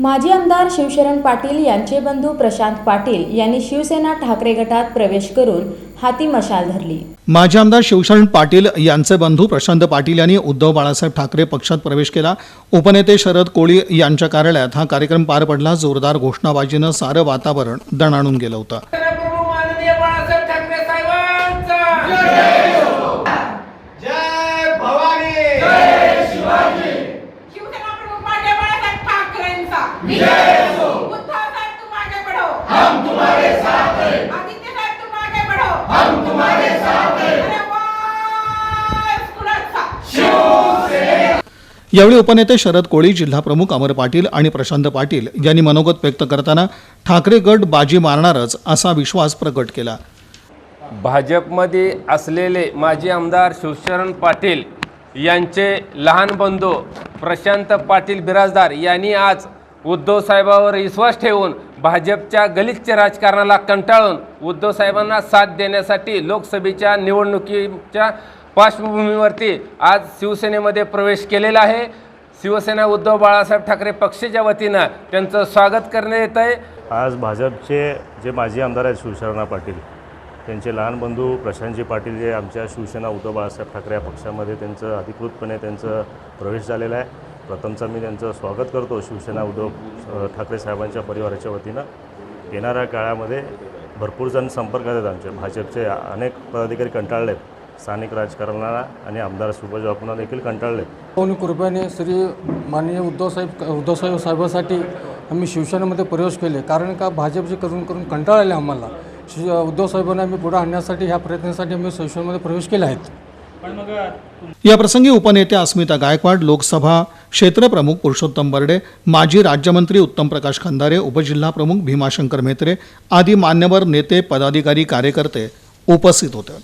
माजी आमदार शिवशरण पाटील यांचे बंधू प्रशांत पाटील यांनी शिवसेना ठाकरे गटात प्रवेश करून हाती मशाल धरली. माजी आमदार शिवशरण पाटील यांचे बंधू प्रशांत पाटील यांनी उद्धव बाळासाहेब ठाकरे पक्षात प्रवेश केला. उपनेते शरद कोळी यांच्या कार्यालयात हा कार्यक्रम पार पडला. जोरदार घोषणाबाजीनं सारं वातावरण दणाणून गेलं होतं. यावेळी उपनेते शरद कोळी जिल्हाप्रमुख अमर पाटील आणि प्रशांत पाटील यांनी मनोगत व्यक्त करताना ठाकरे गट बाजी मारणारच असा विश्वास प्रकट केला. भाजपमध्ये असलेले माजी आमदार शिवशरण पाटील यांचे लहान बंधू प्रशांत पाटील बिराजदार यांनी आज उद्धव साहेबांवर विश्वास ठेवून भाजपच्या गलिच्छ राजकारणाला कंटाळून उद्धव साहेबांना साथ देण्यासाठी लोकसभेच्या निवडणुकीच्या पार्श्वभूमीवरती आज शिवसेनेमध्ये प्रवेश केलेला आहे. शिवसेना उद्धव बाळासाहेब ठाकरे पक्षाच्या वतीनं त्यांचं स्वागत करण्यात येत आहे. आज भाजपचे जे माजी आमदार आहेत शिवशरणा पाटील त्यांचे लहान बंधू प्रशांतजी पाटील जे आमच्या शिवसेना उद्धव बाळासाहेब ठाकरे या पक्षामध्ये त्यांचं अधिकृतपणे त्यांचं प्रवेश झालेला आहे. प्रथमचा मी त्यांचं स्वागत करतो शिवसेना उद्धव ठाकरे साहेबांच्या परिवाराच्या वतीनं. येणाऱ्या काळामध्ये भरपूर जण संपर्कात आहेत आमचे. भाजपचे अनेक पदाधिकारी कंटाळले आहेत स्थानिक राजकारणाला आणि आमदार सुभाष बापूंना देखील कंटाळले. पाहुणे कृपयाने श्री माननीय उद्धवसाहेब उद्धवसाहेब साहेबांसाठी आम्ही शिवसेनेमध्ये प्रवेश केले. कारण का? भाजपचे करून करून कंटाळा आले आम्हाला. शि उद्धव साहेबांना आम्ही पुढे आणण्यासाठी ह्या प्रयत्नासाठी आम्ही शिवसेनेमध्ये प्रवेश केले आहेत या प्रसंगी उपनेत्या अस्मिता गायकवाड लोकसभा क्षेत्रप्रमुख पुरुषोत्तम बर्डे माजी राज्यमंत्री उत्तम प्रकाश खंदारे उपजिल्हाप्रमुख भीमाशंकर म्हेत्रे आदी मान्यवर नेते पदाधिकारी कार्यकर्ते उपस्थित होते.